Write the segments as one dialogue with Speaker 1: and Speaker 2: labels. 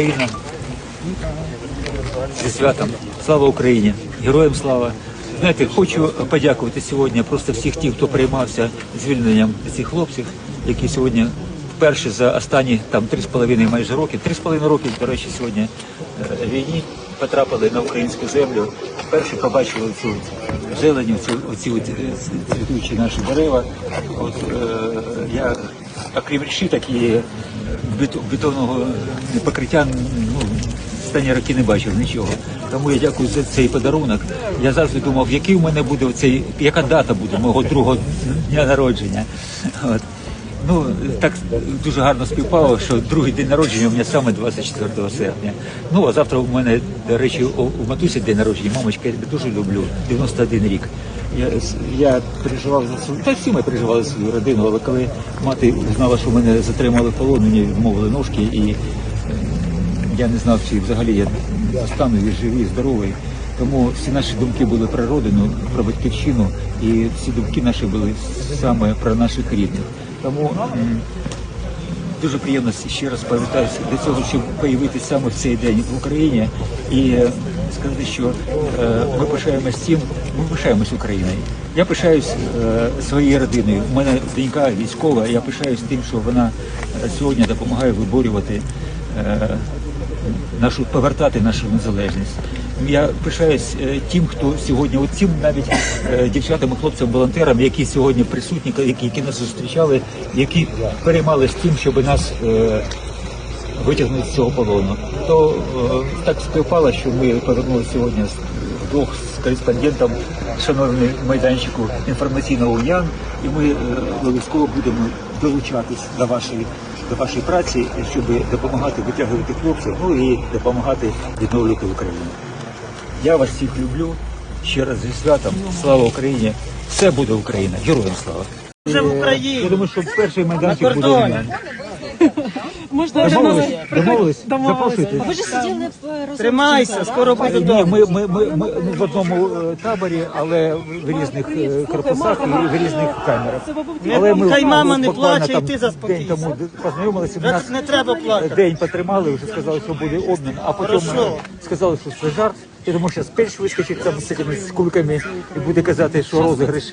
Speaker 1: Україна. Зі святом. Слава Україні! Героям слава! Знаєте, хочу подякувати сьогодні просто всіх тих, хто приймався звільненням цих хлопців, які сьогодні вперше за останні там три з половиною майже роки, три з половиною роки, до речі, сьогодні е, війні потрапили на українську землю. Вперше побачили цю зелені, цю оці е, цвітучі наші дерева. От е, я окрім решіток і бет- бетонного покриття ну, останні роки не бачив нічого. Тому я дякую за цей подарунок. Я завжди думав, який у мене буде цей, яка дата буде мого другого дня народження. От. Ну так дуже гарно співпало, що другий день народження у мене саме 24 серпня. Ну а завтра у мене, до речі, у матусі день народження. Мамочка, я тебе дуже люблю. 91 рік. Я, я переживав за свою, та всі ми переживали свою родину, але коли мати знала, що мене затримали полон, мені відмовили ножки і я не знав, чи взагалі я стану живий, здоровий. Тому всі наші думки були про родину, про батьківщину, і всі думки наші були саме про наших рідних. Тому дуже приємно ще раз повертаюся до цього, щоб появитися саме в цей день в Україні і сказати, що е, ми пишаємось тим, ми пишаємось Україною. Я пишаюсь е, своєю родиною. У мене донька військова. Я пишаюсь тим, що вона е, сьогодні допомагає виборювати нашу повертати нашу незалежність. Я пишаюсь тим, хто сьогодні, от цим навіть дівчатам і хлопцям, волонтерам, які сьогодні присутні, які, які нас зустрічали, які переймалися тим, щоб нас витягнути з цього полону. То е, так співпало, що ми повернулися сьогодні з вдвох з кореспондентом шановним майданчику інформаційного УНЯН, і ми е, обов'язково будемо долучатись до вашої до вашої праці, щоб допомагати витягувати хлопців, ну і допомагати відновлювати Україну. Я вас всіх люблю. Ще раз зі святом. Слава Україні! Все буде Україна! Героям слава!
Speaker 2: Вже в Україні.
Speaker 1: Я думаю, що перший майданчик буде у мене.
Speaker 3: Можна
Speaker 1: Домовились? Домовились?
Speaker 3: Домовились.
Speaker 1: Запрошуйте.
Speaker 3: Ви ж сиділи в розумі.
Speaker 2: Тримайся, скоро буде
Speaker 1: Ні, ми, ми, ми, ми в одному е, таборі, але в різних е, корпусах і в різних камерах.
Speaker 2: Не- хай мама не
Speaker 1: буквально
Speaker 2: плаче,
Speaker 1: там
Speaker 2: і ти заспокійся.
Speaker 1: Тому познайомилися. в нас
Speaker 2: не треба плакати.
Speaker 1: День потримали, вже сказали, що буде обмін, а потім
Speaker 2: Хорошо.
Speaker 1: е, сказали, що це жарт. Я думаю, що перш вискочить там з цими з кульками і буде казати, що розіграш.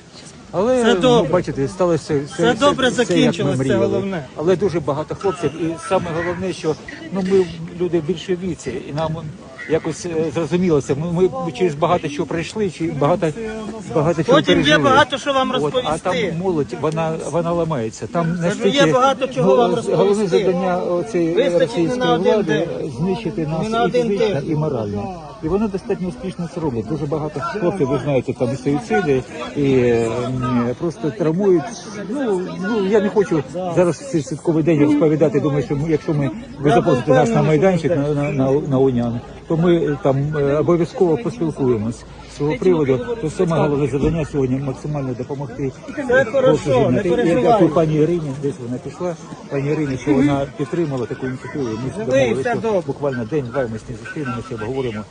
Speaker 1: Але
Speaker 2: Це
Speaker 1: ну,
Speaker 2: добре.
Speaker 1: бачите, сталося все,
Speaker 2: Це добре
Speaker 1: як ми
Speaker 2: закінчилось, це
Speaker 1: мріяли.
Speaker 2: головне.
Speaker 1: Але дуже багато хлопців, і саме головне, що ну ми люди більше в віці, і нам якось е, зрозумілося. Ми, ми, через багато що пройшли, чи багато багато чого
Speaker 2: Потім є
Speaker 1: пережили.
Speaker 2: багато що вам
Speaker 1: От, а
Speaker 2: розповісти.
Speaker 1: там молодь, вона вона ламається. Там настільки
Speaker 2: є багато чого вам
Speaker 1: головне
Speaker 2: розповісти.
Speaker 1: завдання цієї
Speaker 2: Вистачить
Speaker 1: російської
Speaker 2: на один
Speaker 1: влади
Speaker 2: день.
Speaker 1: знищити нас
Speaker 2: на
Speaker 1: і
Speaker 2: один
Speaker 1: фізично,
Speaker 2: день.
Speaker 1: і морально. І вони достатньо успішно це роблять. Дуже багато хлопців, ви знаєте, там і суїциди, і просто травмують. Ну, ну я не хочу зараз цей святковий день розповідати. Думаю, що ми, якщо ми ви запросите нас на майданчик на, на, на, на Унян, то ми е, там е, обов'язково поспілкуємось з цього приводу. То саме головне завдання сьогодні максимально допомогти. Я дякую пані Ірині, десь вона пішла. Пані Ірині, що вона підтримала таку ініціативу. Ми домовилися, буквально день-два ми з ним зустрінемося, обговоримо.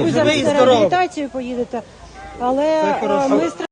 Speaker 3: Ви
Speaker 2: за
Speaker 3: реабілітацію поїдете, але е, ми